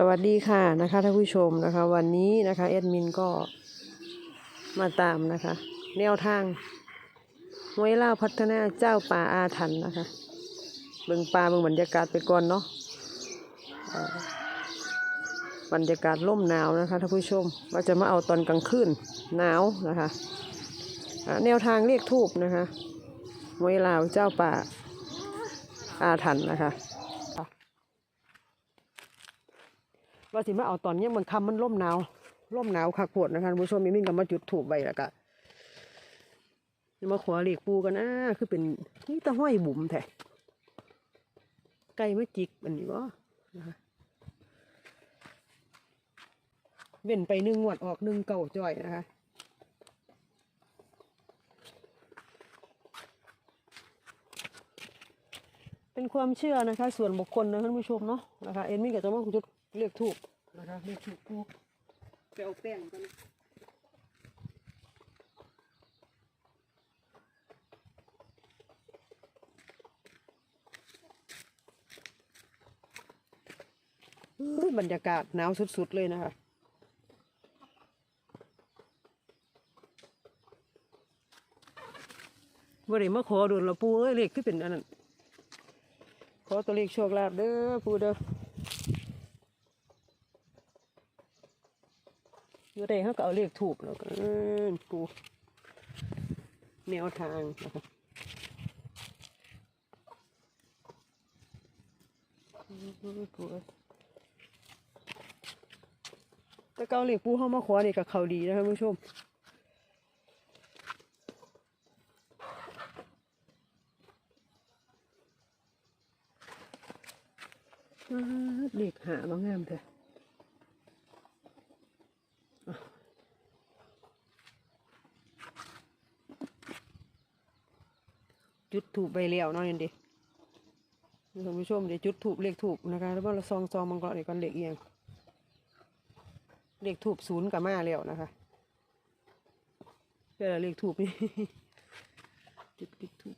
สวัสดีค่ะนะคะท่านผู้ชมนะคะ วันนี้นะคะแอดมินก็มาตามนะคะ แนวทางมวยล่าพัฒนาเจ้าป่าอาถรรพ์นะคะเบิ่งป่าเบิ่งบรรยากาศไปก่อนเนาะบรรยากาศร่มหนาวนะคะท่านผู้ชมว่าจะมาเอาตอนกลางคืนหนาวนะคะแนวทางเรียกทูบนะคะมวยลาวเจ้าป่าอาถรรพ์นะคะ ว่าสิมาเอาตอนนี้มันคำมันร่มหนาวร่มหนาวคักโพดนะคะผู้ชมมีมิ่งกับมาจุดถูกใบแล้วก็มาขอเหล็กปูกันนะคือเป็นนี่ตะห้อยบุ๋มแท้ไก่ไม่จิกอันนี้วะนะคะเว้นไปหนึ่งงวดออกหนึ่งเก่าจ่อยนะคะเป็นความเชื่อนะคะ ส่วนบุคคลนะท่านผู้ชมเนาะนะคะเอ็นมี่ก็จะมาจุด เรียกถูกนะคะเรียกถูกปูไปเอาแป้งกันอื้อบรรยากาศหนาวสุด ๆ เลยนะคะบ่ได้มาขอโดนละปูเอ้ยเลขที่เป็นอันนั้น ขอตัวเลขโชคลาภเด้อปูเด้อ เมื่ใดเขาก็เอาเลขถูกแล้วก็เอิ้นปูแนวทางนะคะปูเอ้ยแต่เกาเหลขปูเข้ามาขอนี่กับเขาดีนะคะท่านผู้ชมเด็กหาบางงามเถอะอะจุด ถูกใบเลี้ยวน้อยนี่ดิท่านผู้ชมเดี๋ยวจุดถูกเลขถูกนะคะ แล้วว่าเราซองซองมังกรเดี๋ยวก่อนเลขเอียงเลขถูกศูนย์กับมาเล้วนะคะเดี๋ยวเลขถูกนี่จุดเลขถูก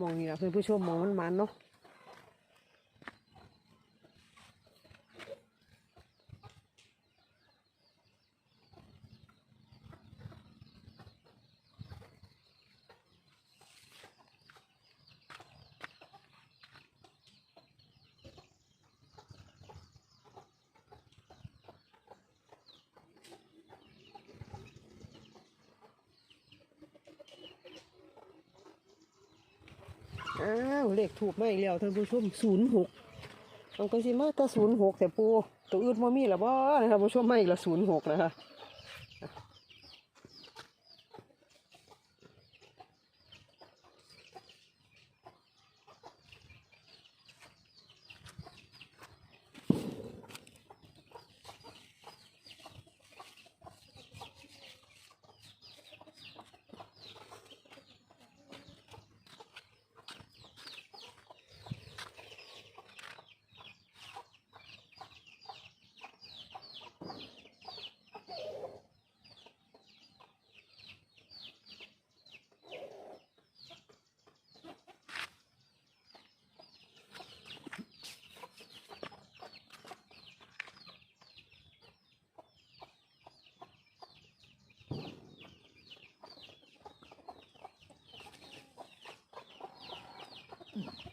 มองนี่ละเพื่อนผู้ชมมองมันมันเนาะ อ้าวเลขถูกไมาอีกแล้วท่านผู้ชมศูนย์หกมันก็สิมาแต่ศูนย์หกแต่ปูตัวอื่นมามีหรือบ่นะครับผู้ชมไม่อีกละศูนย์หกนะคะ อ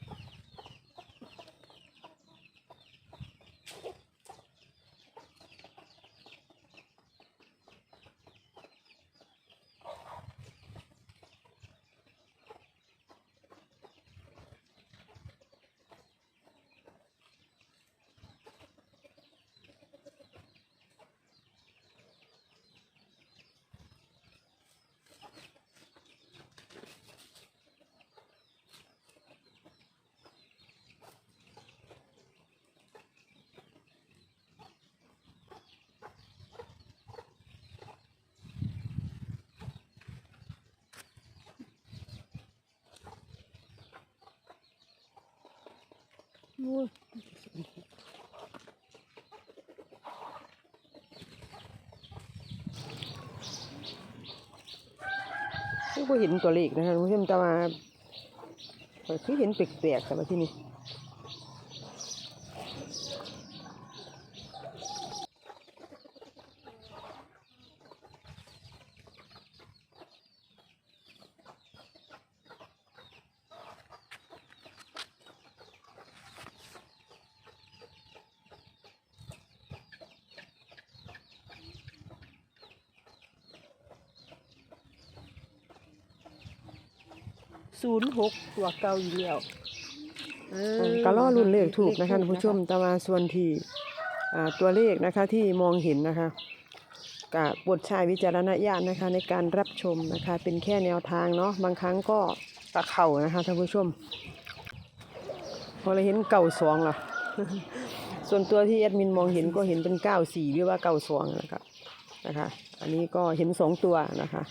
ก็เคยเห็นตัวเลขนะครับผู้ชมแต่ว่าคือเห็นแปลกๆแต่ว่าที่นี่ ศูนย์หกตัวเก่าอยู่แล้วเออก็ล่อรุ่นเลขถูกนะคะท่านผู้ชมแต่ว่าส่วนที่อ่าตัวเลขนะคะที่มองเห็นนะคะกับบทชายวิจารณญาณนะคะ ในการรับชมนะคะ เป็นแค่แนวทางเนาะบางครั้งก็ตะเข่านะคะท่านผู้ชม พอเราเห็นเก่าสองล่ะ ส่วนตัวที่แอดมินมองเห็นก็เห็นเป็นเก้าสี่หรือว่าเก้าสองนะครับนะคะ อันนี้ก็เห็นสองตัวนะคะ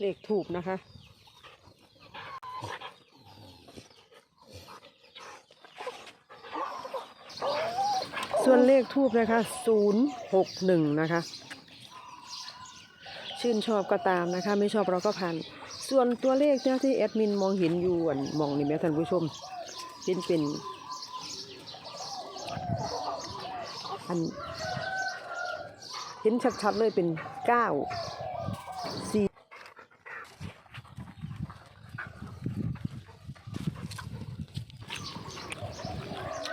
เลขถูกนะคะ ส่วนเลขทูบนะคะศูนย์หกหนึ่งนะคะ ชื่นชอบก็ตามนะคะ ไม่ชอบเราก็ผ่าน ส่วนตัวเลขเนี่ยที่แอดมินมองเห็นอยู่อันมองนี่แม่ท่านผู้ชม เป็นเป็นอันเห็นชัดๆเลยเป็นเก้า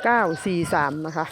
943 นะคะ